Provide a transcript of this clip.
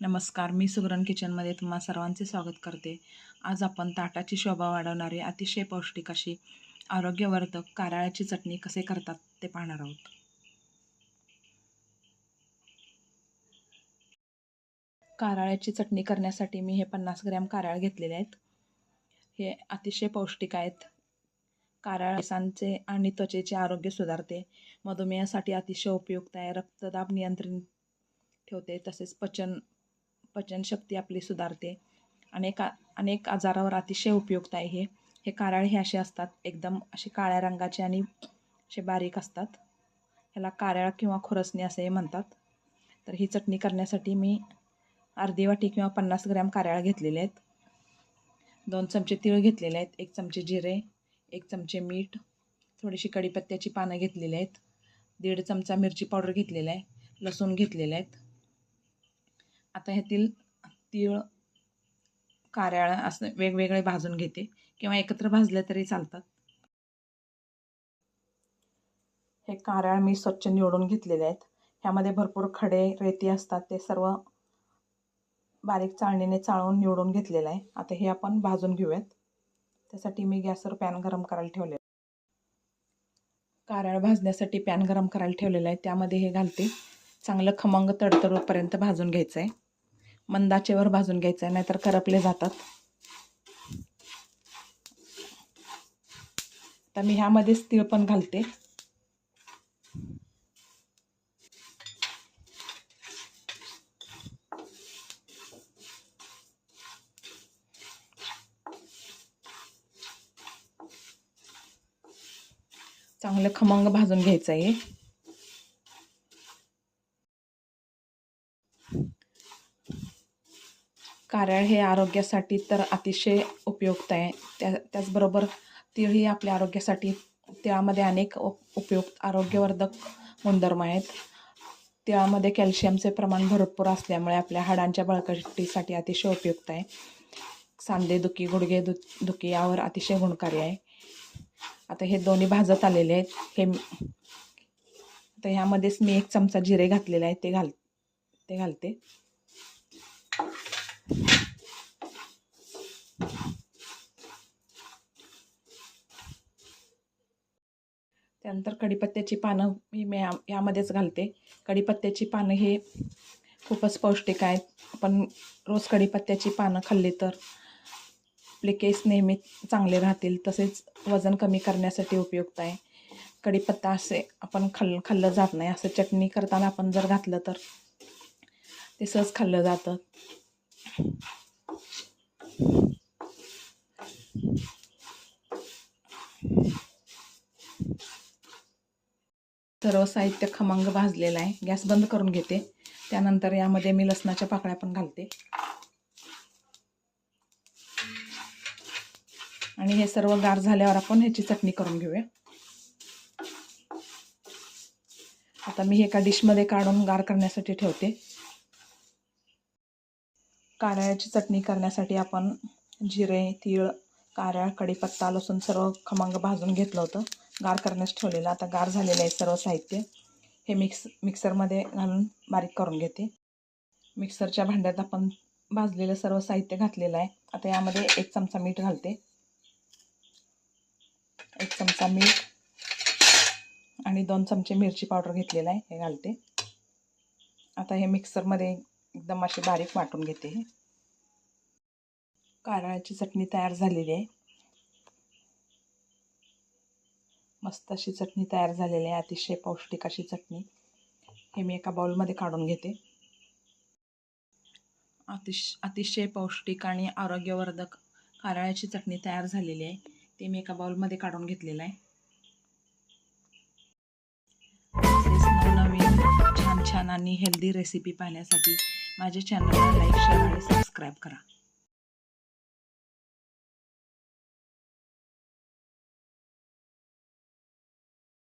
नमस्कार मी सुगरण किचनमध्ये तुम्हा सर्वांचे स्वागत करते. आज आपण ताटाची शोभा वाढवणारे अतिशय पौष्टिक अशी आरोग्यवर्धक कारळ्याची चटणी कसे करतात ते पाहणार आहोत. कारळ्याची चटणी करण्यासाठी मी हे पन्नास ग्रॅम कारळ घेतलेले आहेत. हे अतिशय पौष्टिक आहेत. कारळ केसांचे आणि त्वचेचे आरोग्य सुधारते. मधुमेहासाठी अतिशय उपयुक्त आहे. रक्तदाब नियंत्रण ठेवते. तसेच पचन पचनशक्ती आपली सुधारते. अनेक अनेक आजारावर अतिशय उपयुक्त आहे हे. हे कारळ हे असे असतात. एकदम असे काळ्या रंगाचे आणि असे बारीक असतात. ह्याला कारळ किंवा खुरसणी असे म्हणतात. तर ही चटणी करण्यासाठी मी अर्धी वाटी किंवा पन्नास ग्रॅम कारळ घेतलेले आहेत. दोन चमचे तीळ घेतलेले आहेत. एक चमचे जिरे एक चमचे मीठ थोडीशी कढीपत्त्याची पानं घेतलेली आहेत. दीड चमचा मिरची पावडर घेतलेला आहे. लसूण घेतलेले आहेत. आता ह्यातील तीळ कारळ असं वेगवेगळे भाजून घेते. किंवा एकत्र भाजले तरी चालतात. हे कारळ मी स्वच्छ निवडून घेतलेले आहेत. ह्यामध्ये भरपूर खडे रेती असतात. ते सर्व बारीक चाळणीने चाळून निवडून घेतलेलं आहे. आता हे आपण भाजून घेऊयात. त्यासाठी मी गॅसवर पॅन गरम करायला ठेवले कारळ भाजण्यासाठी पॅन गरम करायला ठेवलेलं आहे. त्यामध्ये हे घालते. चांगलं खमंग तडतडोपर्यंत भाजून घ्यायचं आहे मंदाचेवर भाजून घ्यायचं आहे नाहीतर करपले जातात. तर मी ह्यामध्येच तीळ पण घालते. चांगलं खमंग भाजून घ्यायचं आहे कारळ हे आरोग्यासाठी तर अतिशय उपयुक्त आहे. त्या त्याचबरोबर तीळ ही आपल्या आरोग्यासाठी तिळामध्ये अनेक उपयुक्त आरोग्यवर्धक गुणधर्म आहेत. तिळामध्ये कॅल्शियमचे प्रमाण भरपूर असल्यामुळे आपल्या हाडांच्या बळकटीसाठी अतिशय उपयुक्त आहे. सांधेदुखी गुडघे दु दुखी यावर अतिशय गुणकारी आहे. आता हे दोन्ही भाजत आलेले आहेत. हे आता ह्यामध्येच मी एक चमचा जिरे घातलेले आहे. ते घाल ते घालते. त्यानंतर कढीपत्त्याची पानं मी या यामध्येच घालते. कढीपत्त्याची पानं हे खूपच पौष्टिक आहेत. आपण रोज कढीपत्त्याची पानं खाल्ली तर आपले केस नेहमी चांगले राहतील. तसेच वजन कमी करण्यासाठी उपयुक्त आहे. कढीपत्ता असे आपण खाल खाल्लं जात नाही. असं चटणी करताना आपण जर घातलं तर ते सहज खाल्लं जातं. सर्व साहित्य खमंग भाजलेलं आहे. गॅस बंद करून घेते. त्यानंतर यामध्ये मी लसणाच्या पाकळ्या पण घालते. आणि हे सर्व गार झाल्यावर आपण ह्याची चटणी करून घेऊया. आता मी एका डिशमध्ये काढून गार करण्यासाठी ठेवते. कारळ्याची चटणी करण्यासाठी आपण जिरे तीळ कारळ कढीपत्ता लसूण सर्व खमंग भाजून घेतलं होतं. गार करण्यास ठेवलेलं. आता गार झालेलं आहे सर्व साहित्य. हे मिक्स मिक्सरमध्ये घालून बारीक करून घेते. मिक्सरच्या भांड्यात आपण भाजलेलं सर्व साहित्य घातलेलं आहे. आता यामध्ये एक चमचा मीठ घालते. एक चमचा मीठ आणि दोन चमचे मिरची पावडर घेतलेला आहे. हे घालते. आता हे मिक्सरमध्ये एकदम अशी बारीक वाटून घेते हे. कारळाची चटणी तयार झालेली आहे. मस्त अशी चटणी तयार झालेली आहे अतिशय पौष्टिक अशी चटणी. हे मी एका बाउलमध्ये काढून घेते. अतिश अतिशय पौष्टिक आणि आरोग्यवर्धक कारळ्याची चटणी तयार झालेली आहे. ते मी एका बाउलमध्ये काढून घेतलेलं आहे. नवनवीन छान छान आणि हेल्दी रेसिपी पाहण्यासाठी माझ्या चॅनलला लाईक शेअर आणि सबस्क्राईब करा.